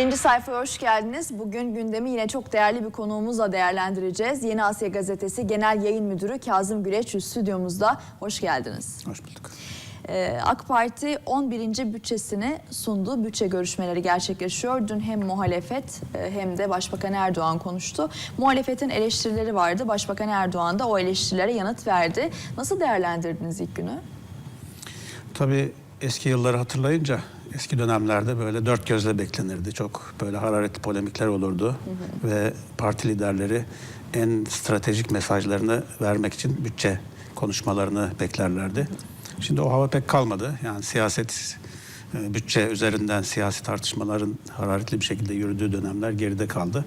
Birinci sayfaya hoş geldiniz. Bugün gündemi yine çok değerli bir konuğumuzla değerlendireceğiz. Yeni Asya Gazetesi Genel Yayın Müdürü Kazım Güleç stüdyomuzda. Hoş geldiniz. Hoş bulduk. Ee, AK Parti 11. bütçesini sundu. Bütçe görüşmeleri gerçekleşiyor. Dün hem muhalefet e, hem de Başbakan Erdoğan konuştu. Muhalefetin eleştirileri vardı. Başbakan Erdoğan da o eleştirilere yanıt verdi. Nasıl değerlendirdiniz ilk günü? Tabii eski yılları hatırlayınca eski dönemlerde böyle dört gözle beklenirdi. Çok böyle hararetli polemikler olurdu ve parti liderleri en stratejik mesajlarını vermek için bütçe konuşmalarını beklerlerdi. Şimdi o hava pek kalmadı. Yani siyaset e, bütçe üzerinden siyasi tartışmaların hararetli bir şekilde yürüdüğü dönemler geride kaldı.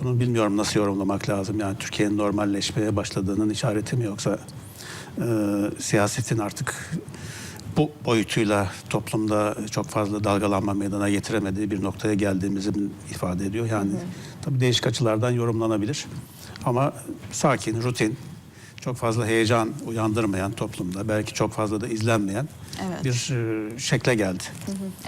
Bunu bilmiyorum nasıl yorumlamak lazım. Yani Türkiye'nin normalleşmeye başladığının işareti mi yoksa e, siyasetin artık bu boyutuyla toplumda çok fazla dalgalanma meydana getiremediği bir noktaya geldiğimizi ifade ediyor. Yani tabii değişik açılardan yorumlanabilir. Ama sakin, rutin, çok fazla heyecan uyandırmayan toplumda, belki çok fazla da izlenmeyen Evet. bir e, şekle geldi.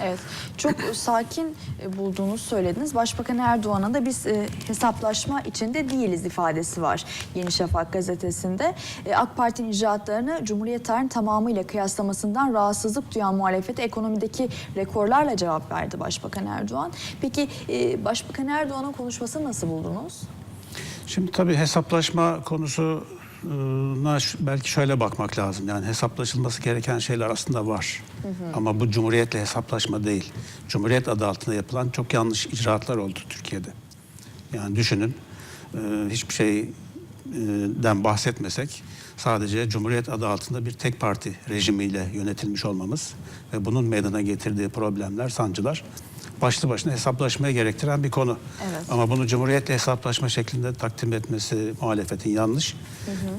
Evet, çok sakin e, bulduğunuzu söylediniz. Başbakan Erdoğan'ın da biz e, hesaplaşma içinde değiliz ifadesi var Yeni Şafak gazetesinde. E, AK Parti'nin icraatlarını Cumhuriyet tarihinin tamamıyla kıyaslamasından rahatsızlık duyan muhalefete ekonomideki rekorlarla cevap verdi Başbakan Erdoğan. Peki e, Başbakan Erdoğan'ın konuşmasını nasıl buldunuz? Şimdi tabii hesaplaşma konusuna ş- belki şöyle bakmak lazım. Yani hesaplaşılması gereken şeyler aslında var. Ama bu cumhuriyetle hesaplaşma değil. Cumhuriyet adı altında yapılan çok yanlış icraatlar oldu Türkiye'de. Yani düşünün e, hiçbir şeyden bahsetmesek sadece Cumhuriyet adı altında bir tek parti rejimiyle yönetilmiş olmamız ve bunun meydana getirdiği problemler, sancılar başlı başına hesaplaşmaya gerektiren bir konu. Evet. Ama bunu Cumhuriyet'le hesaplaşma şeklinde takdim etmesi muhalefetin yanlış.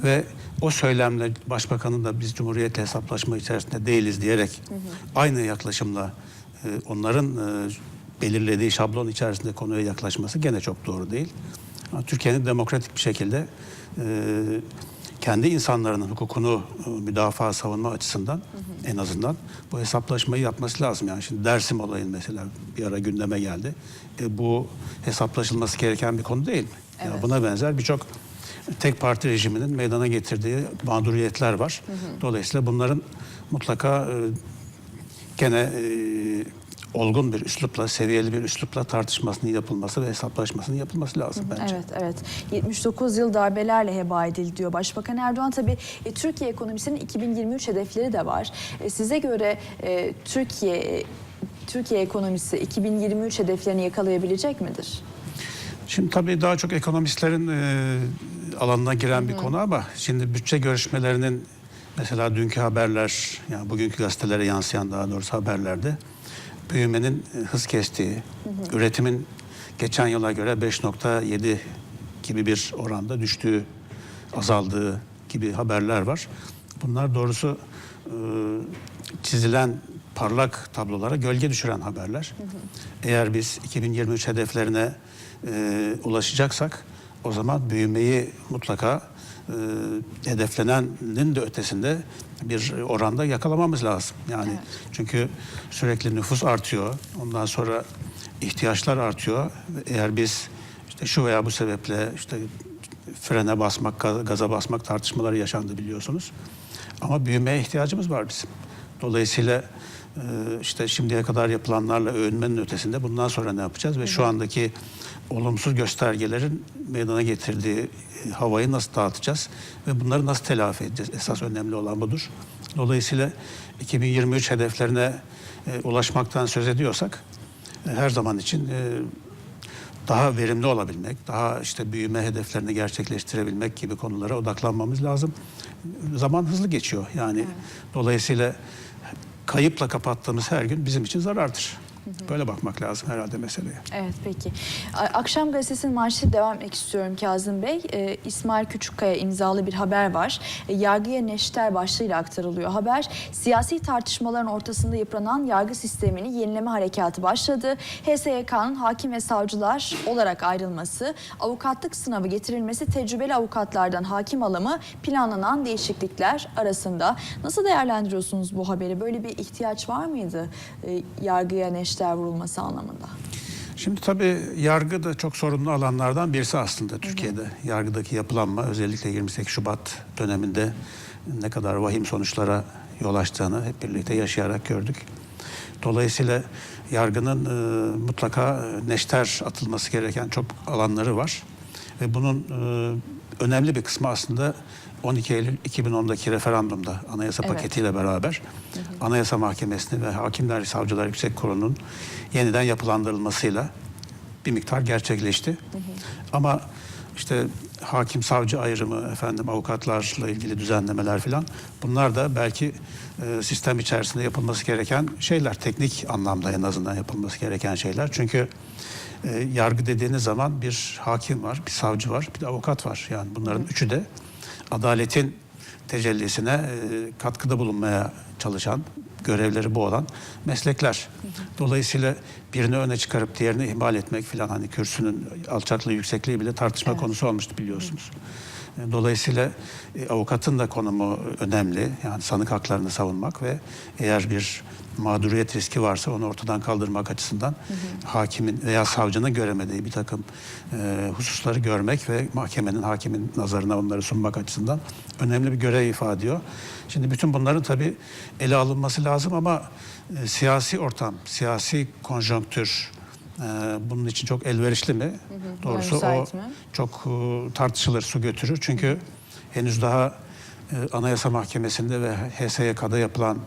Ve o söylemle başbakanın da biz Cumhuriyet'le hesaplaşma içerisinde değiliz diyerek aynı yaklaşımla e, onların e, belirlediği şablon içerisinde konuya yaklaşması gene çok doğru değil. Türkiye'nin demokratik bir şekilde e, kendi insanların hukukunu e, müdafaa savunma açısından en azından bu hesaplaşmayı yapması lazım. Yani şimdi Dersim olayın mesela bir ara gündeme geldi. E, bu hesaplaşılması gereken bir konu değil mi? Yani Evet. buna benzer birçok tek parti rejiminin meydana getirdiği mağduriyetler var. Dolayısıyla bunların mutlaka e, gene e, olgun bir üslupla, seviyeli bir üslupla tartışmasının yapılması ve hesaplaşmasının yapılması lazım bence. Evet, evet. 79 yıl darbelerle heba edildi diyor Başbakan Erdoğan. Tabii e, Türkiye ekonomisinin 2023 hedefleri de var. E, size göre e, Türkiye Türkiye ekonomisi 2023 hedeflerini yakalayabilecek midir? Şimdi tabii daha çok ekonomistlerin e, alanına giren bir konu ama şimdi bütçe görüşmelerinin mesela dünkü haberler, yani bugünkü gazetelere yansıyan daha doğrusu haberlerde büyümenin e, hız kestiği, üretimin geçen yıla göre 5.7 gibi bir oranda düştüğü, azaldığı gibi haberler var. Bunlar doğrusu e, çizilen parlak tablolara gölge düşüren haberler. Eğer biz 2023 hedeflerine e, ulaşacaksak o zaman büyümeyi mutlaka e, hedeflenenin de ötesinde bir oranda yakalamamız lazım. Yani Evet. çünkü sürekli nüfus artıyor. Ondan sonra ihtiyaçlar artıyor. Eğer biz işte şu veya bu sebeple işte frene basmak, ga- gaza basmak tartışmaları yaşandı biliyorsunuz. Ama büyümeye ihtiyacımız var bizim. Dolayısıyla e, işte şimdiye kadar yapılanlarla övünmenin ötesinde bundan sonra ne yapacağız ve şu andaki olumsuz göstergelerin meydana getirdiği e, havayı nasıl dağıtacağız ve bunları nasıl telafi edeceğiz? Esas önemli olan budur. Dolayısıyla 2023 hedeflerine e, ulaşmaktan söz ediyorsak e, her zaman için e, daha verimli olabilmek, daha işte büyüme hedeflerini gerçekleştirebilmek gibi konulara odaklanmamız lazım. Zaman hızlı geçiyor. Yani dolayısıyla kayıpla kapattığımız her gün bizim için zarardır. Böyle bakmak lazım herhalde meseleye. Evet peki. Akşam gazetesinin manşeti devam etmek istiyorum Kazım Bey. Ee, İsmail Küçükkaya imzalı bir haber var. E, yargıya neşter başlığıyla aktarılıyor haber. Siyasi tartışmaların ortasında yıpranan yargı sistemini yenileme harekatı başladı. HSYK'nın hakim ve savcılar olarak ayrılması, avukatlık sınavı getirilmesi, tecrübeli avukatlardan hakim alımı, planlanan değişiklikler arasında. Nasıl değerlendiriyorsunuz bu haberi? Böyle bir ihtiyaç var mıydı e, yargıya neşter vurulması anlamında? Şimdi tabii yargı da çok sorunlu alanlardan birisi aslında Türkiye'de. Yargıdaki yapılanma özellikle 28 Şubat döneminde ne kadar vahim sonuçlara yol açtığını hep birlikte yaşayarak gördük. Dolayısıyla yargının e, mutlaka neşter atılması gereken çok alanları var. Ve bunun e, önemli bir kısmı aslında 12 Eylül 2010'daki referandumda anayasa Evet. paketiyle beraber Anayasa Mahkemesi'nin ve Hakimler Savcılar Yüksek Kurulu'nun yeniden yapılandırılmasıyla bir miktar gerçekleşti. Ama işte hakim savcı ayrımı, efendim avukatlarla ilgili düzenlemeler filan bunlar da belki e, sistem içerisinde yapılması gereken şeyler, teknik anlamda en azından yapılması gereken şeyler. Çünkü e, yargı dediğiniz zaman bir hakim var, bir savcı var, bir de avukat var. Yani bunların üçü de adaletin tecellisine e, katkıda bulunmaya çalışan, görevleri bu olan meslekler. Dolayısıyla birini öne çıkarıp diğerini ihmal etmek filan hani kürsünün alçaklığı yüksekliği bile tartışma Evet. konusu olmuştu biliyorsunuz. E, Dolayısıyla e, avukatın da konumu önemli. Yani sanık haklarını savunmak ve eğer bir mağduriyet riski varsa onu ortadan kaldırmak açısından hakimin veya savcının göremediği bir takım e, hususları görmek ve mahkemenin hakimin nazarına onları sunmak açısından önemli bir görev ifade ediyor. Şimdi bütün bunların tabii ele alınması lazım ama e, siyasi ortam, siyasi konjonktür bunun için çok elverişli mi? Doğrusu o mi? çok e, tartışılır, su götürür. Çünkü henüz daha e, Anayasa Mahkemesi'nde ve HSYK'da yapılan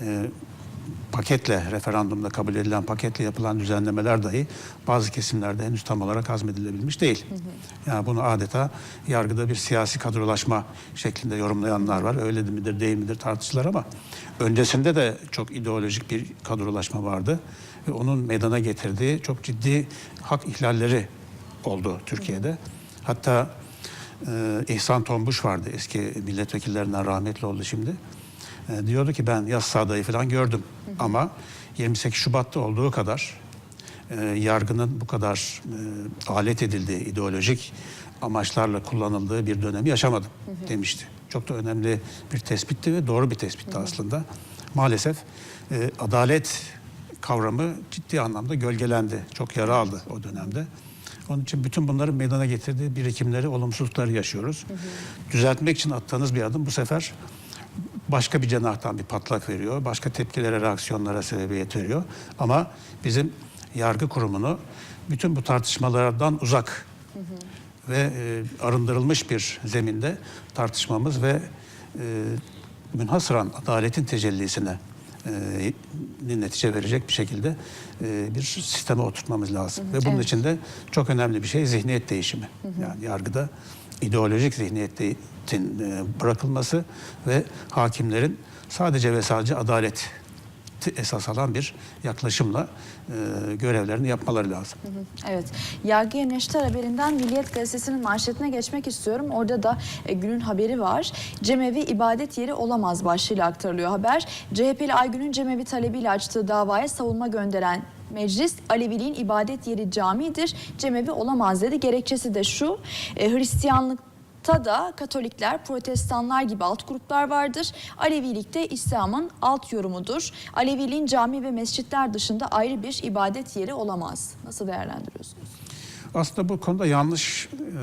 e, paketle, referandumda kabul edilen paketle yapılan düzenlemeler dahi bazı kesimlerde henüz tam olarak hazmedilebilmiş değil. Yani bunu adeta yargıda bir siyasi kadrolaşma şeklinde yorumlayanlar var. Öyle midir değil midir tartışılır ama öncesinde de çok ideolojik bir kadrolaşma vardı. Ve onun meydana getirdiği çok ciddi hak ihlalleri oldu Türkiye'de. Hatta e, İhsan Tombuş vardı eski milletvekillerinden rahmetli oldu şimdi. E, diyordu ki ben yas sağdayı falan gördüm ama 28 Şubat'ta olduğu kadar e, yargının bu kadar e, alet edildiği ideolojik amaçlarla kullanıldığı bir dönemi yaşamadım demişti. Çok da önemli bir tespitti ve doğru bir tespitti aslında. Maalesef e, adalet kavramı ciddi anlamda gölgelendi. Çok yara aldı o dönemde. Onun için bütün bunların meydana getirdiği birikimleri, olumsuzlukları yaşıyoruz. Düzeltmek için attığınız bir adım bu sefer başka bir cenahtan bir patlak veriyor. Başka tepkilere, reaksiyonlara sebebiyet veriyor. Ama bizim yargı kurumunu bütün bu tartışmalardan uzak ve e, arındırılmış bir zeminde tartışmamız ve e, münhasıran adaletin tecellisine e, netice verecek bir şekilde e, bir sisteme oturtmamız lazım. Ve bunun Evet. için de çok önemli bir şey zihniyet değişimi. Yani yargıda ideolojik zihniyetin e, bırakılması ve hakimlerin sadece ve sadece adalet esas alan bir yaklaşımla e, görevlerini yapmaları lazım. Evet. Yargıya Neşter haberinden Milliyet Gazetesi'nin manşetine geçmek istiyorum. Orada da e, günün haberi var. Cemevi ibadet yeri olamaz başlığıyla aktarılıyor haber. CHP'li Aygün'ün cemevi talebiyle açtığı davaya savunma gönderen Meclis Aleviliğin ibadet yeri camidir, cemevi olamaz dedi. Gerekçesi de şu, e, Hristiyanlık Ta da Katolikler, Protestanlar gibi alt gruplar vardır. Alevilik de İslam'ın alt yorumudur. Aleviliğin cami ve mescitler dışında ayrı bir ibadet yeri olamaz. Nasıl değerlendiriyorsunuz? Aslında bu konuda yanlış e,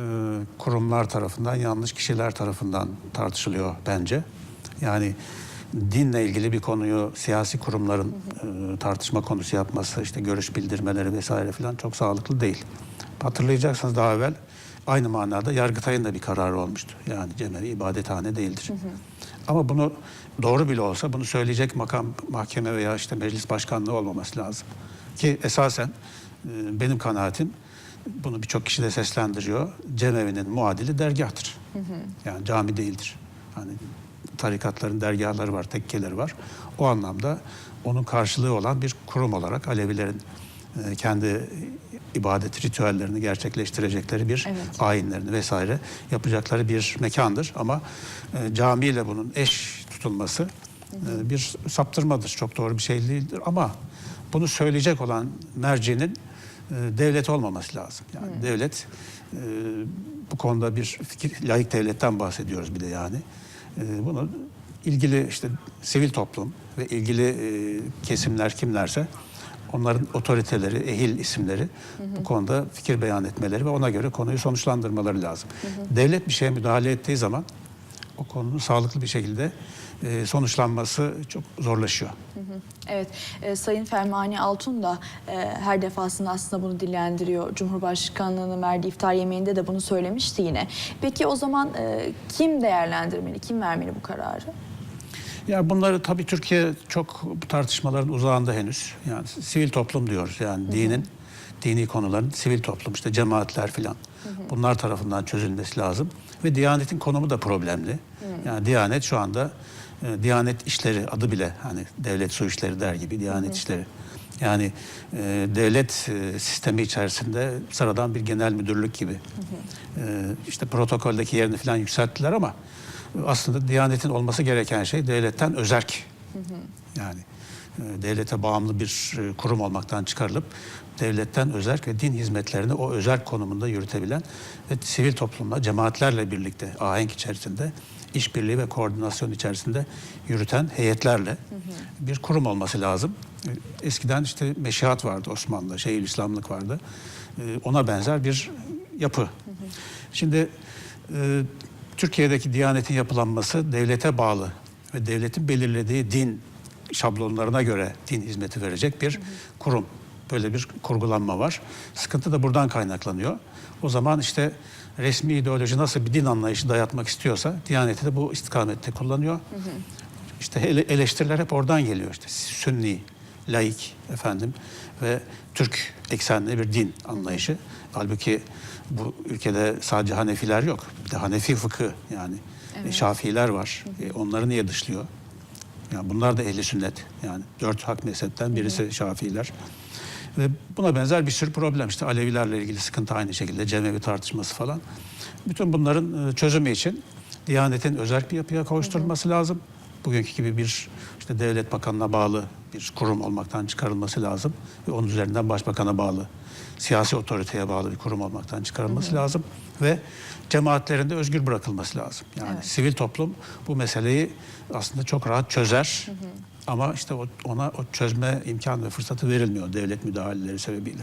kurumlar tarafından, yanlış kişiler tarafından tartışılıyor bence. Yani dinle ilgili bir konuyu siyasi kurumların e, tartışma konusu yapması, işte görüş bildirmeleri vesaire falan çok sağlıklı değil. Hatırlayacaksınız daha evvel aynı manada Yargıtay'ın da bir kararı olmuştu. Yani cemevi ibadethane değildir. Ama bunu doğru bile olsa bunu söyleyecek makam mahkeme veya işte meclis başkanlığı olmaması lazım. Ki esasen e, benim kanaatim bunu birçok kişi de seslendiriyor. Cemevinin muadili dergahtır. Yani cami değildir. Hani tarikatların dergahları var, tekkeleri var. O anlamda onun karşılığı olan bir kurum olarak Alevilerin kendi ibadet ritüellerini gerçekleştirecekleri bir Evet. ayinlerini vesaire yapacakları bir mekandır. Ama e, camiyle bunun eş tutulması e, bir saptırmadır. Çok doğru bir şey değildir. Ama bunu söyleyecek olan mercinin e, devlet olmaması lazım. Yani devlet e, bu konuda bir fikir, layık devletten bahsediyoruz bir de yani. E, bunu ilgili işte sivil toplum ve ilgili e, kesimler kimlerse onların otoriteleri, ehil isimleri bu konuda fikir beyan etmeleri ve ona göre konuyu sonuçlandırmaları lazım. Devlet bir şeye müdahale ettiği zaman o konunun sağlıklı bir şekilde e, sonuçlanması çok zorlaşıyor. Evet, e, Sayın Fermani Altun da e, her defasında aslında bunu dillendiriyor. Cumhurbaşkanlığının verdiği iftar yemeğinde de bunu söylemişti yine. Peki o zaman e, kim değerlendirmeli, kim vermeli bu kararı? Ya bunları tabii Türkiye çok bu tartışmaların uzağında henüz. Yani sivil toplum diyoruz. Yani dinin, dini konuların sivil toplum işte cemaatler filan. Bunlar tarafından çözülmesi lazım. Ve Diyanet'in konumu da problemli. Yani Diyanet şu anda e, Diyanet işleri adı bile hani devlet su işleri der gibi Diyanet işleri. Yani e, devlet e, sistemi içerisinde sıradan bir genel müdürlük gibi. E, işte protokoldeki yerini falan yükselttiler ama aslında Diyanet'in olması gereken şey devletten özerk. Yani e, devlete bağımlı bir e, kurum olmaktan çıkarılıp devletten özerk ve din hizmetlerini o özerk konumunda yürütebilen ve sivil toplumla, cemaatlerle birlikte ahenk içerisinde işbirliği ve koordinasyon içerisinde yürüten heyetlerle bir kurum olması lazım. E, Eskiden işte meşihat vardı Osmanlı'da, Şeyhül İslamlık vardı. Ona benzer bir yapı. Şimdi e, Türkiye'deki Diyanet'in yapılanması devlete bağlı ve devletin belirlediği din şablonlarına göre din hizmeti verecek bir kurum. Böyle bir kurgulanma var. Sıkıntı da buradan kaynaklanıyor. O zaman işte resmi ideoloji nasıl bir din anlayışı dayatmak istiyorsa Diyanet'i de bu istikamette kullanıyor. İşte ele- eleştiriler hep oradan geliyor. İşte Sünni, laik efendim ve Türk eksenli bir din anlayışı. Halbuki bu ülkede sadece Hanefiler yok. Bir de Hanefi fıkı yani Evet. Şafiiler var. E, onları niye dışlıyor? Yani bunlar da ehli sünnet. Yani dört hak mezhepten birisi Şafiiler. Ve buna benzer bir sürü problem işte Alevilerle ilgili sıkıntı aynı şekilde Cemevi tartışması falan. Bütün bunların e, çözümü için Diyanet'in özel bir yapıya kavuşturulması lazım. Bugünkü gibi bir işte devlet bakanına bağlı bir kurum olmaktan çıkarılması lazım ve onun üzerinden başbakana bağlı siyasi otoriteye bağlı bir kurum olmaktan çıkarılması lazım ve cemaatlerin de özgür bırakılması lazım. Yani Evet. sivil toplum bu meseleyi aslında çok rahat çözer. Ama işte ona o çözme imkan ve fırsatı verilmiyor devlet müdahaleleri sebebiyle.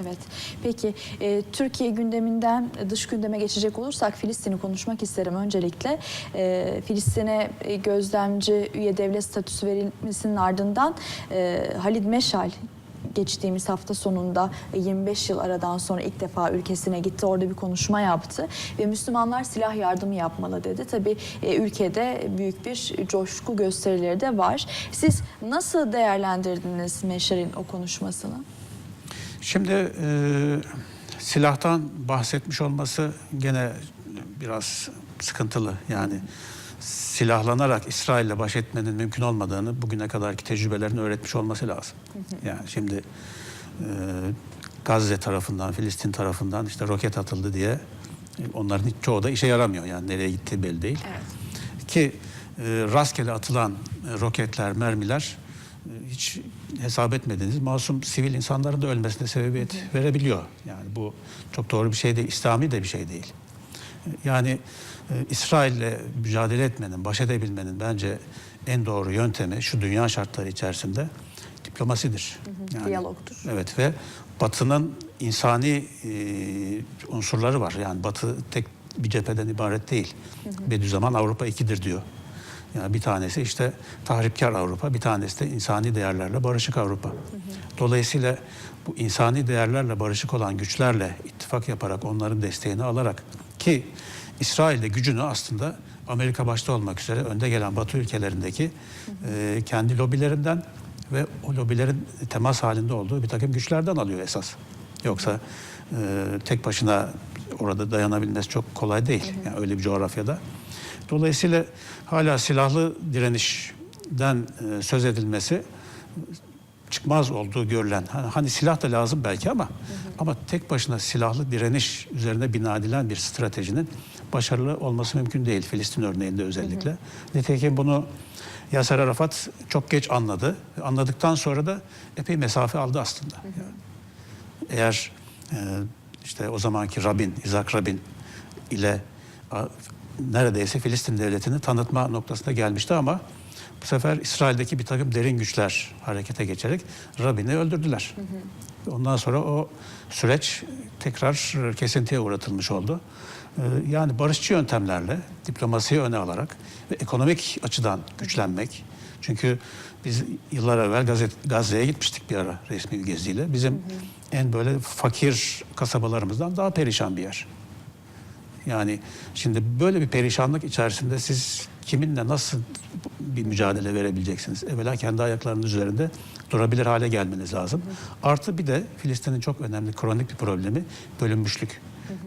Evet. Peki e, Türkiye gündeminden dış gündeme geçecek olursak Filistin'i konuşmak isterim öncelikle. E, Filistin'e e, gözlemci üye devlet statüsü verilmesinin ardından Halid Meşal geçtiğimiz hafta sonunda e, 25 yıl aradan sonra ilk defa ülkesine gitti. Orada bir konuşma yaptı ve Müslümanlar silah yardımı yapmalı dedi. Tabii e, ülkede büyük bir coşku gösterileri de var. Siz nasıl değerlendirdiniz Meşal'in o konuşmasını? Şimdi e, silahtan bahsetmiş olması gene biraz sıkıntılı. Yani silahlanarak İsrail'le baş etmenin mümkün olmadığını bugüne kadarki tecrübelerini öğretmiş olması lazım. Yani şimdi e, Gazze tarafından, Filistin tarafından işte roket atıldı diye e, onların çoğu da işe yaramıyor. Yani nereye gittiği belli değil. Ki e, rastgele atılan e, roketler, mermiler e, hiç hesap etmediğiniz masum sivil insanların da ölmesine sebebiyet verebiliyor. Yani bu çok doğru bir şey değil, İslami de bir şey değil. Yani e, İsrail'le mücadele etmenin, baş edebilmenin bence en doğru yöntemi şu dünya şartları içerisinde diplomasidir. Yani, diyalogtur. Evet ve Batı'nın insani e, unsurları var. Yani Batı tek bir cepheden ibaret değil. Bediüzzaman Avrupa ikidir diyor. Yani bir tanesi işte tahripkar Avrupa, bir tanesi de insani değerlerle barışık Avrupa. Dolayısıyla bu insani değerlerle barışık olan güçlerle ittifak yaparak onların desteğini alarak ki İsrail'de gücünü aslında Amerika başta olmak üzere önde gelen Batı ülkelerindeki e, kendi lobilerinden ve o lobilerin temas halinde olduğu bir takım güçlerden alıyor esas. Yoksa e, tek başına orada dayanabilmesi çok kolay değil. Yani öyle bir coğrafyada. Dolayısıyla hala silahlı direnişten e, söz edilmesi çıkmaz olduğu görülen. Hani, hani silah da lazım belki ama ama tek başına silahlı direniş üzerine bina edilen bir stratejinin başarılı olması mümkün değil Filistin örneğinde özellikle. Nitekim bunu Yasser Arafat çok geç anladı. Anladıktan sonra da epey mesafe aldı aslında. Yani eğer e, işte o zamanki Rabin, İzak Rabin ile neredeyse Filistin devletini tanıtma noktasına gelmişti ama Bu sefer İsrail'deki bir takım derin güçler harekete geçerek Rabin'i öldürdüler. Ondan sonra o süreç tekrar kesintiye uğratılmış oldu. Ee, Yani barışçı yöntemlerle, diplomasiyi öne alarak ve ekonomik açıdan güçlenmek. Çünkü biz yıllar evvel Gazze- Gazze'ye gitmiştik bir ara resmi bir geziyle. Bizim en böyle fakir kasabalarımızdan daha perişan bir yer. Yani şimdi böyle bir perişanlık içerisinde siz kiminle nasıl bir mücadele verebileceksiniz? Evvela kendi ayaklarınız üzerinde durabilir hale gelmeniz lazım. Artı bir de Filistin'in çok önemli kronik bir problemi bölünmüşlük.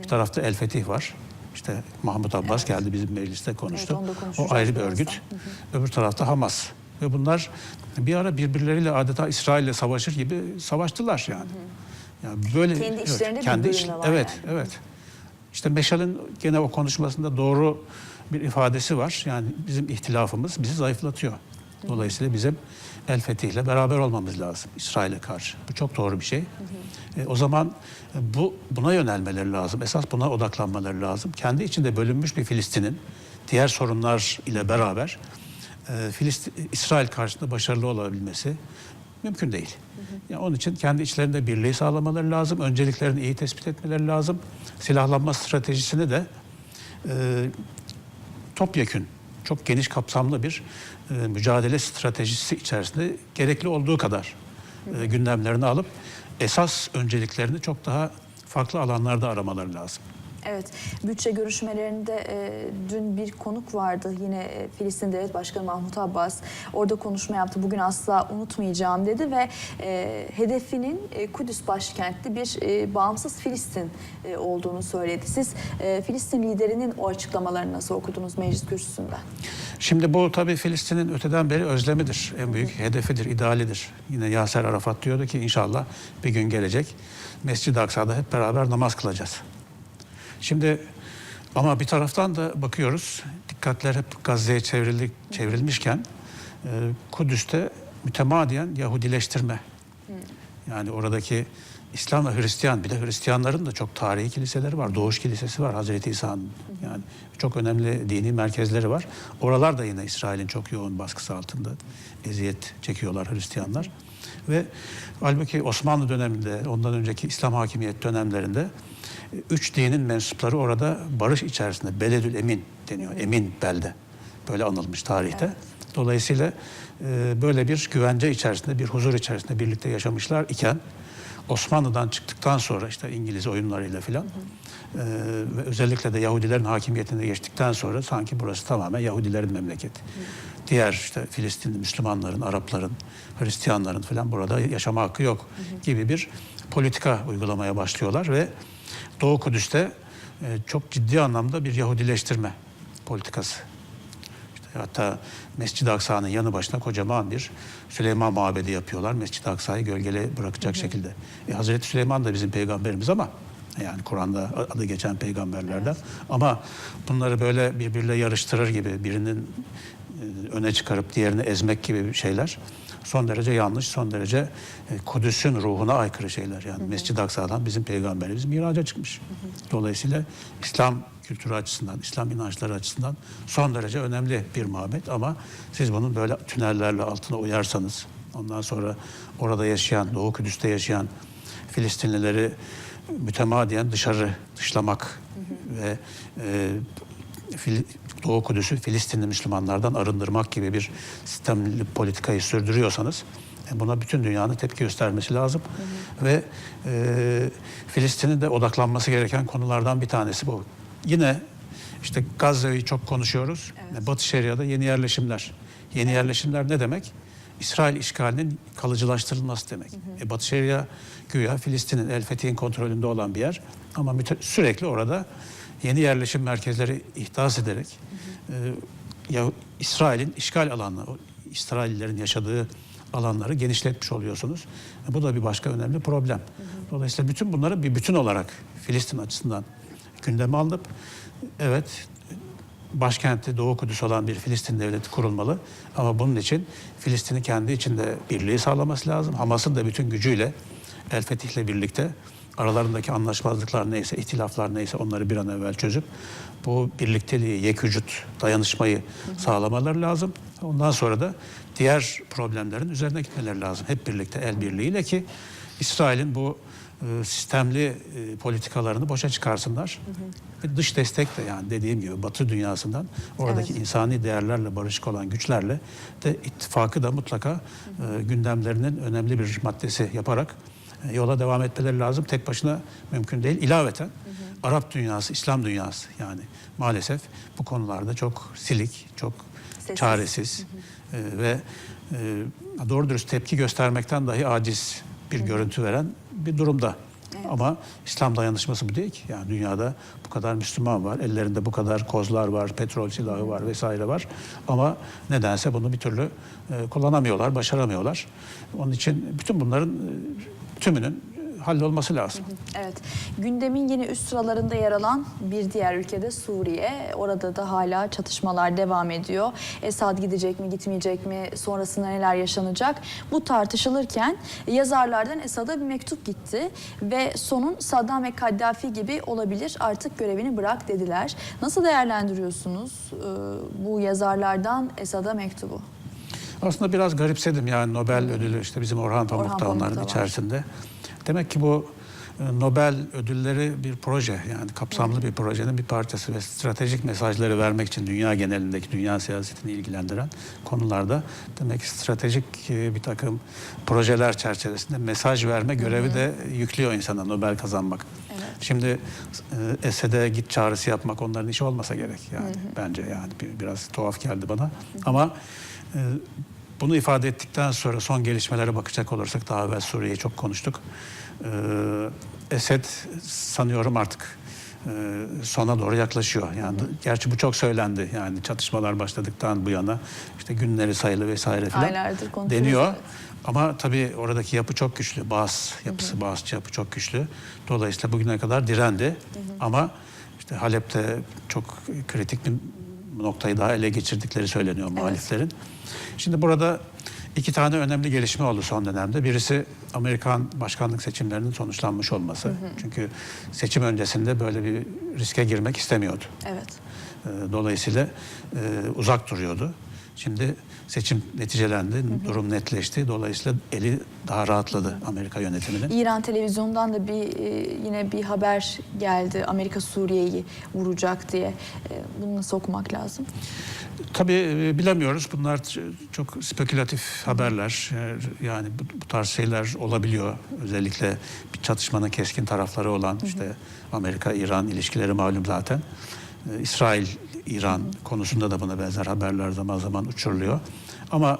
Bir tarafta El Fetih var. İşte Mahmut Abbas geldi bizim mecliste konuştu. onu da o ayrı bir örgüt. Öbür tarafta Hamas. Ve bunlar bir ara birbirleriyle adeta İsrail'le savaşır gibi savaştılar yani. Yani böyle Kendi içlerinde bir kendi bölünme var Evet, yani. evet. İşte Meşal'in gene o konuşmasında doğru bir ifadesi var. Yani bizim ihtilafımız bizi zayıflatıyor. Dolayısıyla bizim El Fetih'le beraber olmamız lazım İsrail'e karşı. Bu çok doğru bir şey. E, o zaman e, bu buna yönelmeleri lazım. Esas buna odaklanmaları lazım. Kendi içinde bölünmüş bir Filistin'in diğer sorunlar ile beraber e, Filistin, İsrail karşısında başarılı olabilmesi mümkün değil. Yani onun için kendi içlerinde birliği sağlamaları lazım. Önceliklerini iyi tespit etmeleri lazım. Silahlanma stratejisini de e, topyekün, çok geniş kapsamlı bir e, mücadele stratejisi içerisinde gerekli olduğu kadar e, gündemlerini alıp esas önceliklerini çok daha farklı alanlarda aramaları lazım. Evet, bütçe görüşmelerinde e, dün bir konuk vardı yine e, Filistin Devlet Başkanı Mahmut Abbas. Orada konuşma yaptı. Bugün asla unutmayacağım dedi ve e, hedefinin e, Kudüs başkentli bir e, bağımsız Filistin e, olduğunu söyledi. Siz e, Filistin liderinin o açıklamalarını nasıl okudunuz meclis kürsüsünden? Şimdi bu tabii Filistin'in öteden beri özlemidir. En büyük hedefidir, idealidir. Yine Yaser Arafat diyordu ki inşallah bir gün gelecek. Mescid-i Aksa'da hep beraber namaz kılacağız. Şimdi ama bir taraftan da bakıyoruz dikkatler hep Gazze'ye çevrildi, çevrilmişken e, Kudüs'te mütemadiyen Yahudileştirme. Yani oradaki İslam ve Hristiyan bir de Hristiyanların da çok tarihi kiliseleri var. Doğuş Kilisesi var Hazreti İsa'nın. Yani çok önemli dini merkezleri var. Oralar da yine İsrail'in çok yoğun baskısı altında eziyet çekiyorlar Hristiyanlar. Ve halbuki Osmanlı döneminde, ondan önceki İslam hakimiyet dönemlerinde üç dinin mensupları orada barış içerisinde Beledül Emin deniyor. Emin belde. Böyle anılmış tarihte. Dolayısıyla e, böyle bir güvence içerisinde, bir huzur içerisinde birlikte yaşamışlar iken Osmanlı'dan çıktıktan sonra işte İngiliz oyunlarıyla filan e, ve özellikle de Yahudilerin hakimiyetine geçtikten sonra sanki burası tamamen Yahudilerin memleketi. Diğer işte Filistinli Müslümanların, Arapların, Hristiyanların falan burada yaşama hakkı yok gibi bir politika uygulamaya başlıyorlar ve Doğu Kudüs'te e, çok ciddi anlamda bir Yahudileştirme politikası işte hatta Mescid-i Aksa'nın yanı başına kocaman bir Süleyman Mabedi yapıyorlar. Mescid-i Aksa'yı gölgele bırakacak şekilde. E, Hazreti Süleyman da bizim peygamberimiz ama yani Kur'an'da adı geçen peygamberlerden. Ama bunları böyle birbiriyle yarıştırır gibi birinin e, öne çıkarıp diğerini ezmek gibi şeyler son derece yanlış, son derece e, Kudüs'ün ruhuna aykırı şeyler. Yani Mescid-i Aksa'dan bizim peygamberimiz miraca çıkmış. Dolayısıyla İslam kültürü açısından, İslam inançları açısından son derece önemli bir mabet ama siz bunun böyle tünellerle altına uyarsanız, ondan sonra orada yaşayan, Doğu Kudüs'te yaşayan Filistinlileri mütemadiyen dışarı dışlamak ve e, Fil- Doğu Kudüs'ü Filistinli Müslümanlardan arındırmak gibi bir sistemli politikayı sürdürüyorsanız e, buna bütün dünyanın tepki göstermesi lazım. Ve e, Filistin'in de odaklanması gereken konulardan bir tanesi bu. Yine işte Gazze'yi çok konuşuyoruz. Batı Şeria'da yeni yerleşimler. Yeni yerleşimler ne demek? İsrail işgalinin kalıcılaştırılması demek. E, Batı Şeria güya Filistin'in, El Fetih'in kontrolünde olan bir yer. Ama sürekli orada yeni yerleşim merkezleri ihdas ederek e, ya İsrail'in işgal alanları, o İsraillilerin yaşadığı alanları genişletmiş oluyorsunuz. E, bu da bir başka önemli problem. Dolayısıyla bütün bunları bir bütün olarak Filistin açısından gündeme alıp evet başkenti Doğu Kudüs olan bir Filistin devleti kurulmalı. Ama bunun için Filistin'i kendi içinde birliği sağlaması lazım. Hamas'ın da bütün gücüyle El Fetih'le birlikte aralarındaki anlaşmazlıklar neyse, ihtilaflar neyse onları bir an evvel çözüp bu birlikteliği, yekücüt, dayanışmayı sağlamaları lazım. Ondan sonra da diğer problemlerin üzerine gitmeleri lazım. Hep birlikte el birliğiyle ki İsrail'in bu e, sistemli e, politikalarını boşa çıkarsınlar. Ve dış destek de yani dediğim gibi Batı dünyasından oradaki Evet. insani değerlerle barışık olan güçlerle de ittifakı da mutlaka e, gündemlerinin önemli bir maddesi yaparak yola devam etmeleri lazım. Tek başına mümkün değil. İlaveten Arap dünyası, İslam dünyası yani maalesef bu konularda çok silik, çok Sessiz. çaresiz e, ve e, doğru dürüst tepki göstermekten dahi aciz bir görüntü veren bir durumda. Ama İslam dayanışması bu değil ki. Yani dünyada bu kadar Müslüman var, ellerinde bu kadar kozlar var, petrol silahı var vesaire var. Ama nedense bunu bir türlü e, kullanamıyorlar, başaramıyorlar. Onun için bütün bunların e, tümünün e, hallolması lazım. Evet. Gündemin yine üst sıralarında yer alan bir diğer ülkede Suriye. Orada da hala çatışmalar devam ediyor. Esad gidecek mi, gitmeyecek mi? Sonrasında neler yaşanacak? Bu tartışılırken yazarlardan Esad'a bir mektup gitti ve sonun Saddam ve Kaddafi gibi olabilir. Artık görevini bırak dediler. Nasıl değerlendiriyorsunuz e, bu yazarlardan Esad'a mektubu? Aslında biraz garipsedim yani Nobel ödülü işte bizim Orhan Pamuk Orhan onların var. içerisinde. Demek ki bu e, Nobel ödülleri bir proje yani kapsamlı bir projenin bir parçası ve stratejik mesajları vermek için dünya genelindeki dünya siyasetini ilgilendiren konularda demek ki stratejik e, bir takım projeler çerçevesinde mesaj verme görevi de yüklüyor insana Nobel kazanmak. Evet. Şimdi e, Esed'e git çağrısı yapmak onların işi olmasa gerek yani bence yani bir- biraz tuhaf geldi bana. Ama e, bunu ifade ettikten sonra son gelişmelere bakacak olursak daha evvel Suriye'yi çok konuştuk. E, Esed sanıyorum artık e, sona doğru yaklaşıyor. Yani gerçi bu çok söylendi. Yani çatışmalar başladıktan bu yana işte günleri sayılı vesaire filan deniyor. evet. Ama tabii oradaki yapı çok güçlü. Bağız yapısı, Bağızçı yapı çok güçlü. Dolayısıyla bugüne kadar direndi. Ama işte Halep'te çok kritik bir noktayı daha ele geçirdikleri söyleniyor muhaliflerin. Şimdi burada iki tane önemli gelişme oldu son dönemde. Birisi Amerikan başkanlık seçimlerinin sonuçlanmış olması. Çünkü seçim öncesinde böyle bir riske girmek istemiyordu. Evet. E, Dolayısıyla e, uzak duruyordu. Şimdi seçim neticelendi, durum netleşti. Dolayısıyla eli daha rahatladı Amerika yönetiminin. İran televizyonundan da bir e, yine bir haber geldi. Amerika Suriye'yi vuracak diye. E, Bunu nasıl okumak lazım? Tabii e, bilemiyoruz. Bunlar çok spekülatif haberler. Yani bu, tarz şeyler olabiliyor. Özellikle bir çatışmanın keskin tarafları olan işte Amerika-İran ilişkileri malum zaten. E, İsrail-İran konusunda da buna benzer haberler zaman zaman uçuruluyor. Ama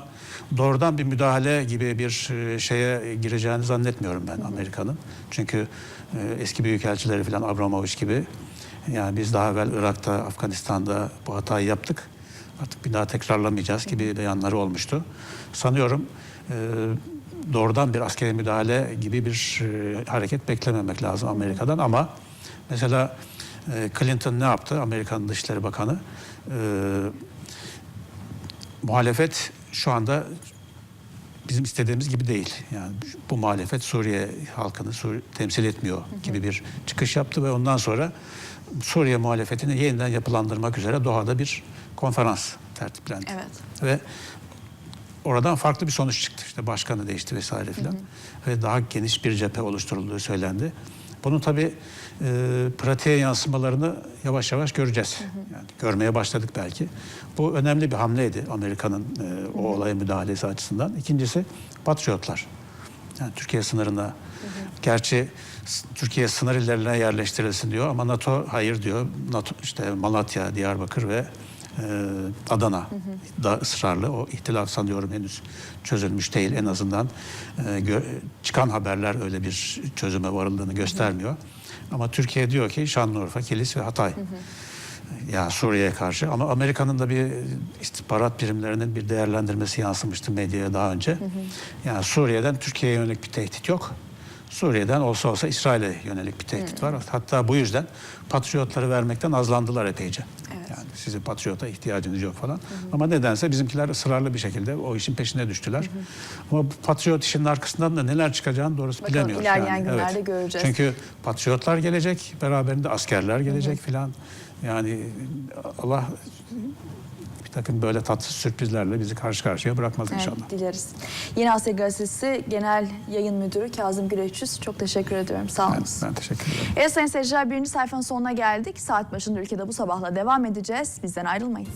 doğrudan bir müdahale gibi bir e, şeye gireceğini zannetmiyorum ben Amerika'nın. Çünkü e, eski büyükelçileri falan Abramovich gibi yani biz daha evvel Irak'ta, Afganistan'da bu hatayı yaptık. Artık bir daha tekrarlamayacağız gibi beyanları olmuştu. Sanıyorum e, doğrudan bir askeri müdahale gibi bir hareket beklememek lazım Amerika'dan ama mesela e, Clinton ne yaptı? Amerikan Dışişleri Bakanı. E, muhalefet şu anda bizim istediğimiz gibi değil. Yani bu muhalefet Suriye halkını Suri- temsil etmiyor gibi bir çıkış yaptı ve ondan sonra Suriye muhalefetini yeniden yapılandırmak üzere Doha'da bir konferans tertiplendi. Evet. Ve oradan farklı bir sonuç çıktı. İşte başkanı değişti vesaire filan. Ve daha geniş bir cephe oluşturulduğu söylendi. Bunun tabii e, pratiğe yansımalarını yavaş yavaş göreceğiz. Yani görmeye başladık belki. Bu önemli bir hamleydi Amerika'nın e, o olaya müdahalesi açısından. İkincisi Patriotlar. Yani Türkiye sınırına. Gerçi s- Türkiye sınır illerine yerleştirilsin diyor ama NATO hayır diyor. NATO işte Malatya, Diyarbakır ve Adana da ısrarlı. O ihtilaf sanıyorum henüz çözülmüş değil. En azından e, çıkan haberler öyle bir çözüme varıldığını göstermiyor. Ama Türkiye diyor ki Şanlıurfa, Kilis ve Hatay. Ya Suriye'ye karşı ama Amerika'nın da bir istihbarat birimlerinin bir değerlendirmesi yansımıştı medyaya daha önce. Yani Suriye'den Türkiye'ye yönelik bir tehdit yok. Suriye'den olsa olsa İsrail'e yönelik bir tehdit var. Hatta bu yüzden patriotları vermekten azlandılar epeyce. Yani sizin patriota ihtiyacınız yok falan. Ama nedense bizimkiler ısrarlı bir şekilde o işin peşine düştüler. Ama bu patriot işinin arkasından da neler çıkacağını doğrusu Bakalım bilemiyoruz. ilerleyen yani. günlerde göreceğiz. Çünkü patriotlar gelecek, beraberinde askerler gelecek filan. Yani Allah takım böyle tatsız sürprizlerle bizi karşı karşıya bırakmaz Evet, inşallah. dileriz. Yeni Asya Gazetesi Genel Yayın Müdürü Kazım Güreçüz. Çok teşekkür ediyorum. Sağ olun. Ben, ben teşekkür ederim. Evet sayın seyirciler birinci sayfanın sonuna geldik. Saat başında ülkede bu sabahla devam edeceğiz. Bizden ayrılmayın.